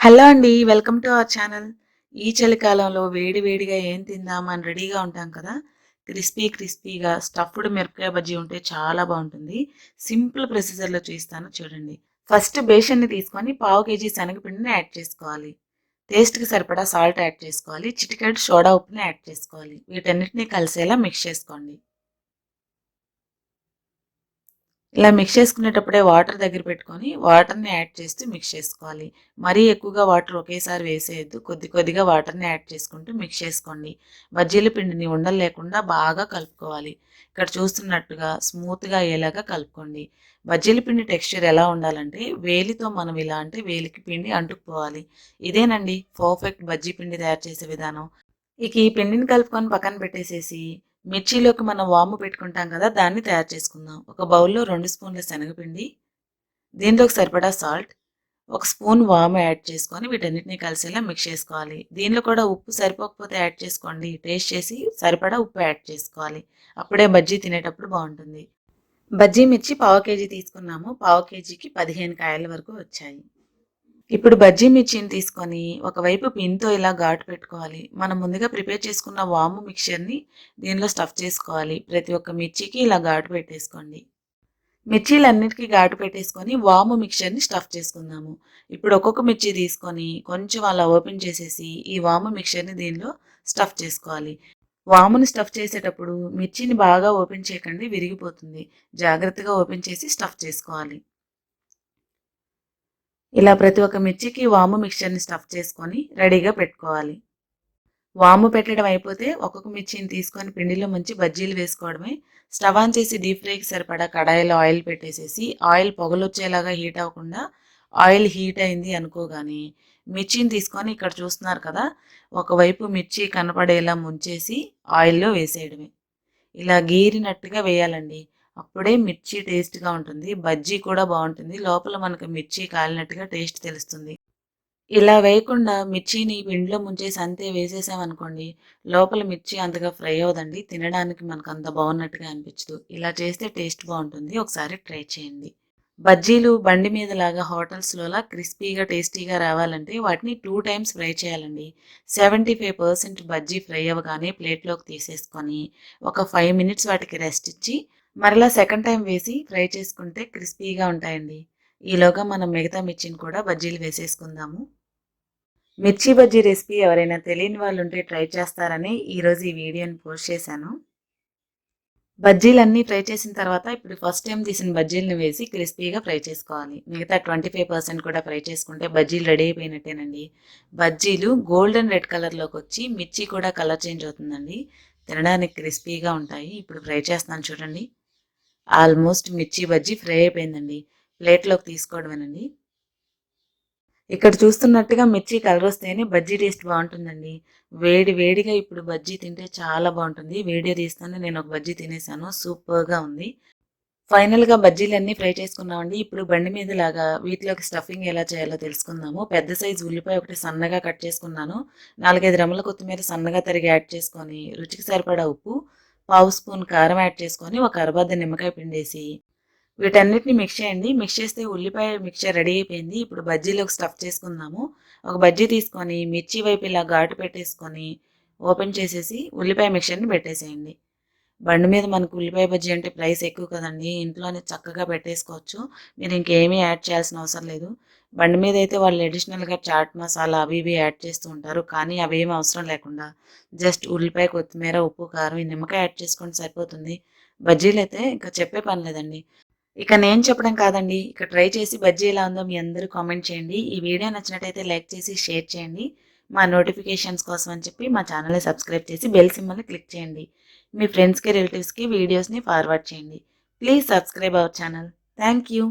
Hello అండి welcome to our channel. ఈ చలికాలంలో వేడి వేడిగా ఏం తిందామని రెడీగా ఉంటాం కదా? క్రిస్పీ క్రిస్పీగా స్టఫ్డ్ మిరపకాయ బజ్జీ ఉంటే చాలా బాగుంటుంది. సింపుల్ ప్రొసీజర్లో చూస్తాను చూడండి. ఫస్ట్ బేషన్ని తీసుకొని పావు కేజీ శనగపిండిని యాడ్ చేసుకోవాలి. టేస్ట్కి సరిపడా సాల్ట్ యాడ్ చేసుకోవాలి. చిటికెట్ సోడా ఉప్పుని యాడ్ చేసుకోవాలి. వీటన్నిటిని కలిసేలా మిక్స్ చేసుకోండి. ఇలా మిక్స్ చేసుకునేటప్పుడే వాటర్ దగ్గర పెట్టుకొని వాటర్ని యాడ్ చేస్తూ మిక్స్ చేసుకోవాలి. మరీ ఎక్కువగా వాటర్ ఒకేసారి వేసేయద్దు. కొద్ది కొద్దిగా వాటర్ని యాడ్ చేసుకుంటూ మిక్స్ చేసుకోండి. బజ్జీల పిండిని ఉండలు లేకుండా బాగా కలుపుకోవాలి. ఇక్కడ చూస్తున్నట్టుగా స్మూత్గా అయ్యేలాగా కలుపుకోండి. బజ్జీల పిండి టెక్స్చర్ ఎలా ఉండాలంటే వేలితో మనం ఇలా అంటే వేలికి పిండి అంటుకుపోవాలి. ఇదేనండి పర్ఫెక్ట్ బజ్జీ పిండి తయారు చేసే విధానం. ఇక ఈ పిండిని కలుపుకొని పక్కన పెట్టేసేసి మిర్చిలోకి మనం వాము పెట్టుకుంటాం కదా దాన్ని తయారు చేసుకుందాం. ఒక బౌల్లో రెండు స్పూన్ల శనగపిండి దీనిలోకి సరిపడా సాల్ట్ ఒక స్పూన్ వాము యాడ్ చేసుకొని వీటన్నిటిని కలిసేలా మిక్స్ చేసుకోవాలి. దీనిలో కూడా ఉప్పు సరిపోకపోతే యాడ్ చేసుకోండి. టేస్ట్ చేసి సరిపడా ఉప్పు యాడ్ చేసుకోవాలి. అప్పుడే బజ్జీ తినేటప్పుడు బాగుంటుంది. బజ్జీ మిర్చి పావు కేజీ తీసుకున్నాము. పావు కేజీకి పదిహేను కాయల వరకు వచ్చాయి. ఇప్పుడు బజ్జీ మిర్చిని తీసుకొని ఒకవైపు పిన్తో ఇలా ఘాటు పెట్టుకోవాలి. మనం ముందుగా ప్రిపేర్ చేసుకున్న వాము మిక్చర్ని దీనిలో స్టఫ్ చేసుకోవాలి. ప్రతి ఒక్క మిర్చికి ఇలా ఘాటు పెట్టేసుకోండి. మిర్చీలన్నిటికీ ఘాటు పెట్టేసుకొని వాము మిక్చర్ని స్టఫ్ చేసుకుందాము. ఇప్పుడు ఒక్కొక్క మిర్చి తీసుకొని కొంచెం అలా ఓపెన్ చేసేసి ఈ వాము మిక్చర్ని దీనిలో స్టఫ్ చేసుకోవాలి. వాముని స్టఫ్ చేసేటప్పుడు మిర్చిని బాగా ఓపెన్ చేయకండి విరిగిపోతుంది. జాగ్రత్తగా ఓపెన్ చేసి స్టఫ్ చేసుకోవాలి. ఇలా ప్రతి ఒక్క మిర్చికి వాము మిక్చర్ని స్టఫ్ చేసుకొని రెడీగా పెట్టుకోవాలి. వాము పెట్టడం అయిపోతే ఒక్కొక్క మిర్చిని తీసుకొని పిండిలో మంచి బజ్జీలు వేసుకోవడమే. స్టవ్ ఆన్ చేసి డీప్ ఫ్రైకి సరిపడా కడాయిలో ఆయిల్ పెట్టేసేసి ఆయిల్ పొగలొచ్చేలాగా హీట్ అవ్వకుండా ఆయిల్ హీట్ అయింది అనుకోగానే మిర్చిని తీసుకొని ఇక్కడ చూస్తున్నారు కదా ఒకవైపు మిర్చి కనపడేలా ముంచేసి ఆయిల్లో వేసేయడమే. ఇలా గీరినట్టుగా వేయాలండి. అప్పుడే మిర్చి టేస్ట్గా ఉంటుంది. బజ్జీ కూడా బాగుంటుంది. లోపల మనకు మిర్చి కాలినట్టుగా టేస్ట్ తెలుస్తుంది. ఇలా వేయకుండా మిర్చిని పిండిలో ముంచేసి అంతే వేసేసామనుకోండి లోపల మిర్చి అంతగా ఫ్రై అవ్వదండి. తినడానికి మనకు అంత బాగున్నట్టుగా అనిపించదు. ఇలా చేస్తే టేస్ట్ బాగుంటుంది. ఒకసారి ట్రై చేయండి. బజ్జీలు బండి మీద లాగా హోటల్స్లోలా క్రిస్పీగా టేస్టీగా రావాలంటే వాటిని టూ టైమ్స్ ఫ్రై చేయాలండి. Seventy five percent bajji fry అవ్వగానే ప్లేట్లోకి తీసేసుకొని ఒక ఫైవ్ మినిట్స్ వాటికి రెస్ట్ ఇచ్చి మరలా సెకండ్ టైం వేసి ఫ్రై చేసుకుంటే క్రిస్పీగా ఉంటాయండి. ఈలోగా మనం మిగతా మిర్చిని కూడా బజ్జీలు వేసేసుకుందాము. మిర్చి బజ్జీ రెసిపీ ఎవరైనా తెలియని వాళ్ళు ఉంటే ట్రై చేస్తారని ఈరోజు ఈ వీడియోని పోస్ట్ చేశాను. బజ్జీలన్నీ ఫ్రై చేసిన తర్వాత ఇప్పుడు ఫస్ట్ టైం తీసిన బజ్జీలను వేసి క్రిస్పీగా ఫ్రై చేసుకోవాలి. మిగతా ట్వంటీ ఫైవ్ పర్సెంట్ కూడా ఫ్రై చేసుకుంటే బజ్జీలు రెడీ అయిపోయినట్టేనండి. బజ్జీలు గోల్డెన్ రెడ్ కలర్లోకి వచ్చి మిర్చి కూడా కలర్ చేంజ్ అవుతుందండి. తినడానికి క్రిస్పీగా ఉంటాయి. ఇప్పుడు ఫ్రై చేస్తున్నాను చూడండి. ఆల్మోస్ట్ మిర్చి బజ్జీ ఫ్రై అయిపోయిందండి. ప్లేట్లోకి తీసుకోవడమేనండి. ఇక్కడ చూస్తున్నట్టుగా మిర్చి కలర్ వస్తేనే బజ్జీ టేస్ట్ బాగుంటుందండి. వేడి వేడిగా ఇప్పుడు బజ్జీ తింటే చాలా బాగుంటుంది. వీడియో తీస్తానే నేను ఒక బజ్జీ తినేసాను. సూపర్గా ఉంది. ఫైనల్గా బజ్జీలన్నీ ఫ్రై చేసుకున్నామండి. ఇప్పుడు బండి మీద లాగా వీటిలోకి స్టఫింగ్ ఎలా చేయాలో తెలుసుకుందాము. పెద్ద సైజు ఉల్లిపాయ ఒకటి సన్నగా కట్ చేసుకున్నాను. నాలుగైదు రెమ్మల కొత్తిమీర సన్నగా తరిగి యాడ్ చేసుకొని రుచికి సరిపడా ఉప్పు పావు స్పూన్ కారం యాడ్ చేసుకొని ఒక అరబద్ద నిమ్మకాయ పిండేసి వీటన్నిటిని మిక్స్ చేయండి. మిక్స్ చేస్తే ఉల్లిపాయ మిక్చర్ రెడీ అయిపోయింది. ఇప్పుడు బజ్జీలోకి స్టఫ్ చేసుకుందాము. ఒక బజ్జీ తీసుకొని మిర్చి వైపు ఇలా ఘాటు పెట్టేసుకొని ఓపెన్ చేసేసి ఉల్లిపాయ మిక్చర్ని పెట్టేసేయండి. బండి మీద మనకు ఉల్లిపాయ బజ్జీ అంటే ప్రైస్ ఎక్కువ కదండి. ఇంట్లోనే చక్కగా పెట్టేసుకోవచ్చు. మీరు ఇంకేమీ యాడ్ చేయాల్సిన అవసరం లేదు. బండి మీద అయితే వాళ్ళు అడిషనల్గా చాట్ మసాలా అవి ఇవి యాడ్ చేస్తూ ఉంటారు. కానీ అవి ఏమి అవసరం లేకుండా జస్ట్ ఉల్లిపాయ కొత్తిమీర ఉప్పు కారం ఈ నిమ్మకాయ యాడ్ చేసుకుంటే సరిపోతుంది. బజ్జీలు అయితే ఇంకా చెప్పే పని లేదండి. ఇక నేను చెప్పడం కాదండి. ఇక ట్రై చేసి బజ్జీ ఎలా ఉందో మీ అందరూ కామెంట్ చేయండి. ఈ వీడియో నచ్చినట్టయితే లైక్ చేసి షేర్ చేయండి. మా నోటిఫికేషన్స్ కోసం అని చెప్పి మా ఛానల్ని సబ్స్క్రైబ్ చేసి బెల్ సింబల్ని క్లిక్ చేయండి. మీ ఫ్రెండ్స్కి రిలేటివ్స్కి వీడియోస్ని ఫార్వర్డ్ చేయండి. Please subscribe our channel. Thank you